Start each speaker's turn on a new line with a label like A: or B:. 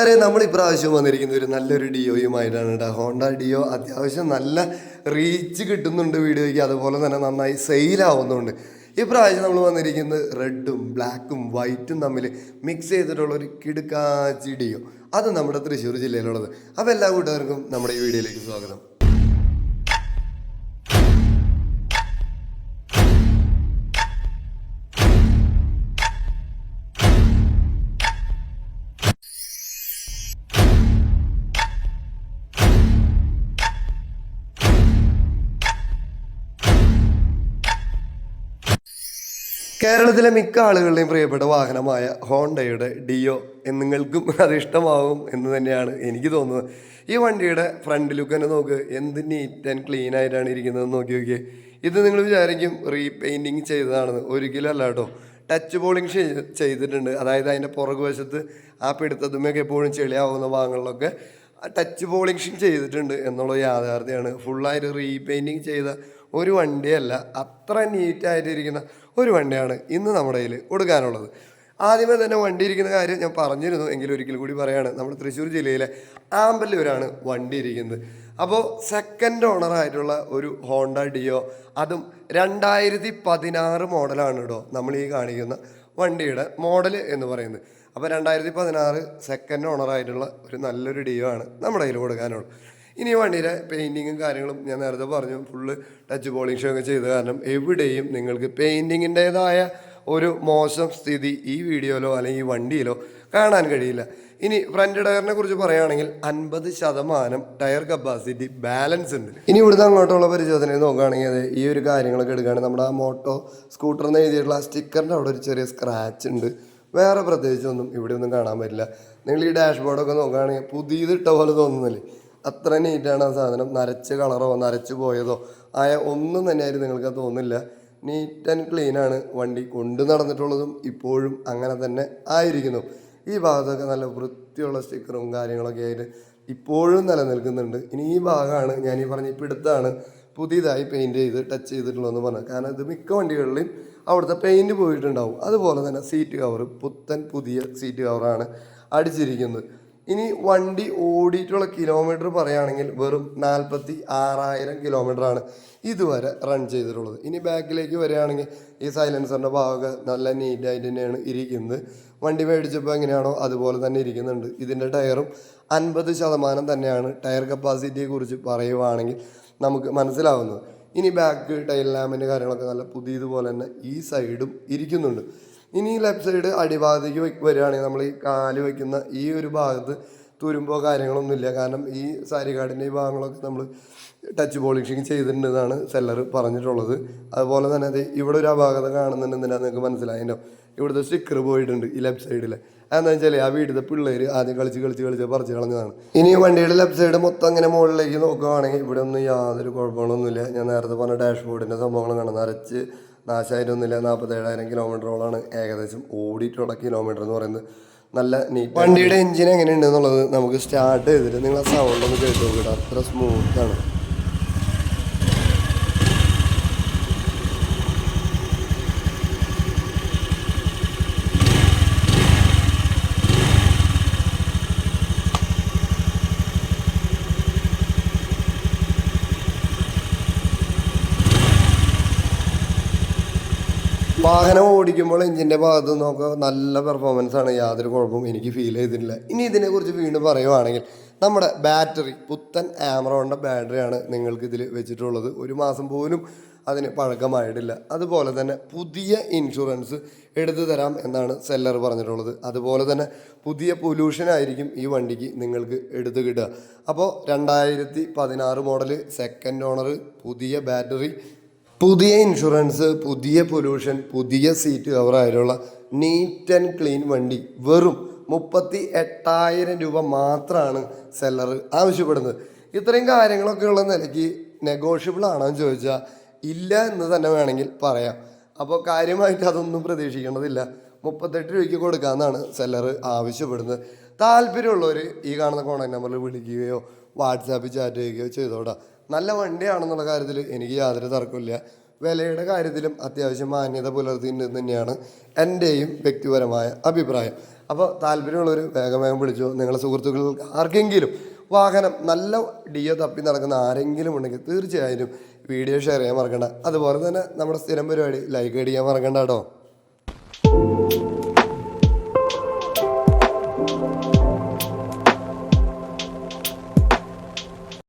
A: കൂട്ടുകാരെ നമ്മൾ ഇപ്രാവശ്യം വന്നിരിക്കുന്ന ഒരു നല്ലൊരു ഡിയോയുമായിട്ടാണ് കേട്ടോ ഹോണ്ട ഡിയോ അത്യാവശ്യം നല്ല റീച്ച് കിട്ടുന്നുണ്ട് വീഡിയോയ്ക്ക്. അതുപോലെ തന്നെ നന്നായി സെയിലാവുന്നുണ്ട് ഇപ്രാവശ്യം നമ്മൾ വന്നിരിക്കുന്നത് റെഡും ബ്ലാക്കും വൈറ്റും തമ്മിൽ മിക്സ് ചെയ്തിട്ടുള്ള ഒരു കിടുക്കാച്ചി ഡിയോ. അത് നമ്മുടെ തൃശ്ശൂർ ജില്ലയിലുള്ളത്. അപ്പോൾ എല്ലാ കൂട്ടുകാർക്കും നമ്മുടെ ഈ വീഡിയോയിലേക്ക് സ്വാഗതം. കേരളത്തിലെ മിക്ക ആളുകളുടെയും പ്രിയപ്പെട്ട വാഹനമായ ഹോണ്ടയുടെ ഡിയോ നിങ്ങൾക്കും അത് ഇഷ്ടമാവും എന്ന് തന്നെയാണ് എനിക്ക് തോന്നുന്നത്. ഈ വണ്ടിയുടെ ഫ്രണ്ട് ലുക്ക് തന്നെ നോക്ക് എന്ത് നീറ്റ് ആൻഡ് ക്ലീൻ ആയിട്ടാണ് ഇരിക്കുന്നത് നോക്കി നോക്കിയേ. ഇത് നിങ്ങൾ വിചാരിക്കും റീപെയിന്റിങ് ചെയ്തതാണെന്ന്. ഒരിക്കലും അല്ല കേട്ടോ. ടച്ച് പോളിങ് ചെയ്തിട്ടുണ്ട്. അതായത് അതിന്റെ പുറകുവശത്ത് ആ പിടുത്തതുമൊക്കെ എപ്പോഴും ചെളിയാവുന്ന ഭാഗങ്ങളിലൊക്കെ ടച്ച് പോളിഷ് ചെയ്തിട്ടുണ്ട് എന്നുള്ള യാഥാർത്ഥ്യമാണ്. ഫുള്ളായിട്ട് റീപെയിന്റിങ് ചെയ്ത ഒരു വണ്ടിയല്ല അത്ര നീറ്റായിട്ടിരിക്കുന്ന ഒരു വണ്ടിയാണ് ഇന്ന് നമ്മുടെ കയ്യിൽ കൊടുക്കാനുള്ളത്. ആദ്യമേ തന്നെ വണ്ടി ഇരിക്കുന്ന കാര്യം ഞാൻ പറഞ്ഞിരുന്നു. എങ്കിലും ഒരിക്കൽ കൂടി പറയാണ് നമ്മുടെ തൃശ്ശൂർ ജില്ലയിലെ ആമ്പല്ലൂരാണ് വണ്ടി ഇരിക്കുന്നത്. അപ്പോൾ സെക്കൻഡ് ഓണറായിട്ടുള്ള ഒരു ഹോണ്ട ഡിയോ അതും രണ്ടായിരത്തി പതിനാറ് മോഡലാണ് കേട്ടോ നമ്മൾ ഈ കാണിക്കുന്ന വണ്ടിയുടെ മോഡൽ എന്ന് പറയുന്നത്. അപ്പോൾ രണ്ടായിരത്തി പതിനാറ് സെക്കൻഡ് ഓണറായിട്ടുള്ള ഒരു നല്ലൊരു ഡിയോ ആണ് നമ്മുടെ കയ്യിൽ കൊടുക്കാനുള്ളത്. ഇനി വണ്ടിയുടെ പെയിന്റിങ്ങും കാര്യങ്ങളും ഞാൻ നേരത്തെ പറഞ്ഞു. ഫുള്ള് ടച്ച് പോളിഷും ഒക്കെ ചെയ്ത കാരണം എവിടെയും നിങ്ങൾക്ക് പെയിന്റിങ്ങിന്റേതായ ഒരു മോശം സ്ഥിതി ഈ വീഡിയോയിലോ അല്ലെങ്കിൽ ഈ വണ്ടിയിലോ കാണാൻ കഴിയില്ല. ഇനി ഫ്രണ്ട് ടയറിനെ കുറിച്ച് പറയുകയാണെങ്കിൽ അൻപത് ശതമാനം ടയർ കപ്പാസിറ്റി ബാലൻസ് ഉണ്ട്. ഇനി ഇവിടുത്തെ അങ്ങോട്ടുള്ള പരിശോധനയിൽ നോക്കുകയാണെങ്കിൽ അത് ഈ ഒരു കാര്യങ്ങളൊക്കെ എടുക്കുകയാണെങ്കിൽ നമ്മുടെ ആ മോട്ടോ സ്കൂട്ടർ എന്ന് എഴുതിയിട്ടുള്ള ആ സ്റ്റിക്കറിന്റെ അവിടെ ഒരു ചെറിയ സ്ക്രാച്ച് ഉണ്ട്. വേറെ പ്രത്യേകിച്ചൊന്നും ഇവിടെ ഒന്നും കാണാൻ പറ്റില്ല. നിങ്ങൾ ഈ ഡാഷ്ബോർഡൊക്കെ നോക്കുകയാണെങ്കിൽ പുതിയത് ഇട്ട പോലെ തോന്നുന്നില്ലേ? അത്ര നീറ്റാണ് ആ സാധനം. നരച്ച് കളറോ നരച്ച് പോയതോ ആയ ഒന്നും തന്നെയായിട്ട് നിങ്ങൾക്ക് തോന്നില്ല നീറ്റ് ആൻഡ് ക്ലീൻ ആണ് വണ്ടി കൊണ്ടു നടന്നിട്ടുള്ളതും ഇപ്പോഴും അങ്ങനെ തന്നെ ആയിരിക്കുന്നു. ഈ ഭാഗത്തൊക്കെ നല്ല വൃത്തിയുള്ള സ്റ്റിക്കറും കാര്യങ്ങളൊക്കെ ആയിട്ട് ഇപ്പോഴും നിലനിൽക്കുന്നുണ്ട്. ഇനി ഈ ഭാഗമാണ് ഞാൻ ഈ പറഞ്ഞ പിടുത്താണ് പുതിയതായി പെയിന്റ് ചെയ്ത് ടച്ച് ചെയ്തിട്ടുള്ളതെന്ന് പറഞ്ഞത്. കാരണം ഇത് മിക്ക വണ്ടികളിലും അവിടുത്തെ പെയിന്റ് പോയിട്ടുണ്ടാവും. അതുപോലെ തന്നെ സീറ്റ് കവർ പുത്തൻ പുതിയ സീറ്റ് കവറാണ് അടിച്ചിരിക്കുന്നത്. ഇനി വണ്ടി ഓടിയിട്ടുള്ള കിലോമീറ്റർ പറയുകയാണെങ്കിൽ വെറും നാൽപ്പത്തി ആറായിരം കിലോമീറ്ററാണ് ഇതുവരെ റൺ ചെയ്തിട്ടുള്ളത്. ഇനി ബാക്കിലേക്ക് വരികയാണെങ്കിൽ ഈ സൈലൻസറിന്റെ ഭാഗമൊക്കെ നല്ല നീറ്റായിട്ട് തന്നെയാണ് ഇരിക്കുന്നത്. വണ്ടി മേടിച്ചപ്പോൾ എങ്ങനെയാണോ അതുപോലെ തന്നെ ഇരിക്കുന്നുണ്ട്. ഇതിന്റെ ടയറും അൻപത് ശതമാനം തന്നെയാണ് ടയർ കപ്പാസിറ്റിയെ കുറിച്ച് പറയുവാണെങ്കിൽ നമുക്ക് മനസ്സിലാവുന്നത്. ഇനി ബാക്ക് ടൈൽ ലാമ്പിന്റെ കാര്യങ്ങളൊക്കെ നല്ല പുതിയതുപോലെ തന്നെ ഈ സൈഡും ഇരിക്കുന്നുണ്ട്. ഇനി ലെഫ്റ്റ് സൈഡ് അടിഭാഗത്തേക്ക് വരികയാണെങ്കിൽ നമ്മൾ ഈ കാൽ വയ്ക്കുന്ന ഈ ഒരു ഭാഗത്ത് തുരുമ്പോ കാര്യങ്ങളൊന്നുമില്ല കാരണം ഈ സാരി കാർഡിന്റെ ഈ ഭാഗങ്ങളൊക്കെ നമ്മൾ ടച്ച് പോളിഷിങ് ചെയ്തിട്ടുണ്ടെന്നാണ് സെല്ലർ പറഞ്ഞിട്ടുള്ളത്. അതുപോലെ തന്നെ അത് ഇവിടെ ഒരു അപാകത കാണുന്നുണ്ട് എന്തിനാ നിങ്ങൾക്ക് മനസ്സിലായല്ലോ ഇവിടുത്തെ സ്റ്റിക്കർ പോയിട്ടുണ്ട് ഈ ലെഫ്റ്റ് സൈഡിൽ എന്താ വെച്ചാൽ ആ വീടിന്റെ പിള്ളേർ ആദ്യം കളിച്ച് കളിച്ച് കളിച്ച് പറിച്ച് കളഞ്ഞതാണ്. ഇനി വണ്ടിയുടെ ലെഫ്റ്റ് സൈഡ് മൊത്തം അങ്ങനെ മുകളിലേക്ക് നോക്കുകയാണെങ്കിൽ ഇവിടെ ഒന്നും യാതൊരു കുഴപ്പങ്ങളൊന്നുമില്ല. ഞാൻ നേരത്തെ പറഞ്ഞ ഡാഷ്ബോർഡിന്റെ സംഭവങ്ങൾ കാണാം നിറച്ച് നാശമായിട്ടൊന്നുമില്ല നാൽപ്പത്തേഴായിരം കിലോമീറ്ററോളാണ് ഏകദേശം ഓടിയിട്ടുള്ള കിലോമീറ്റർ എന്ന് പറയുന്നത്. നല്ല നീറ്റ് വണ്ടിയുടെ എഞ്ചിൻ എങ്ങനെയുണ്ടെന്നുള്ളത് നമുക്ക് സ്റ്റാർട്ട് ചെയ്തിട്ട് നിങ്ങൾ ആ സൗണ്ട് ഒന്ന് കേട്ട് നോക്കിയിട്ട് അത്ര സ്മൂത്താണ് വാഹനം ഓടിക്കുമ്പോൾ എഞ്ചിന്റെ ഭാഗത്ത് നോക്കുക. നല്ല പെർഫോമൻസ് ആണ്. യാതൊരു കുഴപ്പവും എനിക്ക് ഫീൽ ചെയ്തിട്ടില്ല. ഇനി ഇതിനെക്കുറിച്ച് വീണ്ടും പറയുവാണെങ്കിൽ നമ്മുടെ ബാറ്ററി പുത്തൻ ആമറോണിന്റെ ബാറ്ററിയാണ് നിങ്ങൾക്ക് ഇതിൽ വെച്ചിട്ടുള്ളത്. ഒരു മാസം പോലും അതിന് പഴക്കമായിട്ടില്ല. അതുപോലെ തന്നെ പുതിയ ഇൻഷുറൻസ് എടുത്തു തരാം എന്നാണ് സെല്ലർ പറഞ്ഞിട്ടുള്ളത്. അതുപോലെ തന്നെ പുതിയ പൊല്യൂഷൻ ആയിരിക്കും ഈ വണ്ടിക്ക് നിങ്ങൾക്ക് എടുത്തു കിട്ടുക. അപ്പോൾ രണ്ടായിരത്തി പതിനാറ് മോഡൽ സെക്കൻഡ് ഓണർ പുതിയ ബാറ്ററി പുതിയ ഇൻഷുറൻസ് പുതിയ പൊല്യൂഷൻ പുതിയ സീറ്റ് കവറായിട്ടുള്ള നീറ്റ് ആൻഡ് ക്ലീൻ വണ്ടി വെറും മുപ്പത്തി എട്ടായിരം രൂപ മാത്രമാണ് സെല്ലർ ആവശ്യപ്പെടുന്നത്. ഇത്രയും കാര്യങ്ങളൊക്കെ ഉള്ള നിലയ്ക്ക് നെഗോഷ്യബിൾ ആണോ എന്ന് ചോദിച്ചാൽ ഇല്ല എന്ന് തന്നെ വേണമെങ്കിൽ പറയാം. അപ്പോൾ കാര്യമായിട്ട് അതൊന്നും പ്രതീക്ഷിക്കേണ്ടതില്ല. മുപ്പത്തെട്ട് രൂപയ്ക്ക് കൊടുക്കാമെന്നാണ് സെല്ലർ ആവശ്യപ്പെടുന്നത്. താല്പര്യമുള്ളവർ ഈ കാണുന്ന കോൺടാക്ട് നമ്പറിൽ വിളിക്കുകയോ വാട്സാപ്പിൽ ചാറ്റ് ചെയ്യുകയോ ചെയ്തോടാ. നല്ല വണ്ടിയാണെന്നുള്ള കാര്യത്തിൽ എനിക്ക് യാതൊരു തർക്കമില്ല വിലയുടെ കാര്യത്തിലും അത്യാവശ്യം മാന്യത പുലർത്തിയിട്ടുണ്ട് തന്നെയാണ് എന്റെയും വ്യക്തിപരമായ അഭിപ്രായം. അപ്പോൾ താല്പര്യമുള്ളവർ വേഗം വേഗം പിടിച്ചോ നിങ്ങളുടെ സുഹൃത്തുക്കൾക്ക് ആർക്കെങ്കിലും വാഹനം നല്ല ഡിയോ തപ്പി നടക്കുന്ന ആരെങ്കിലും ഉണ്ടെങ്കിൽ തീർച്ചയായും വീഡിയോ ഷെയർ ചെയ്യാൻ മറക്കണ്ട. അതുപോലെ തന്നെ നമ്മുടെ സ്ഥിരം പരിപാടി ലൈക്ക് ചെയ്യാൻ മറക്കണ്ട കേട്ടോ.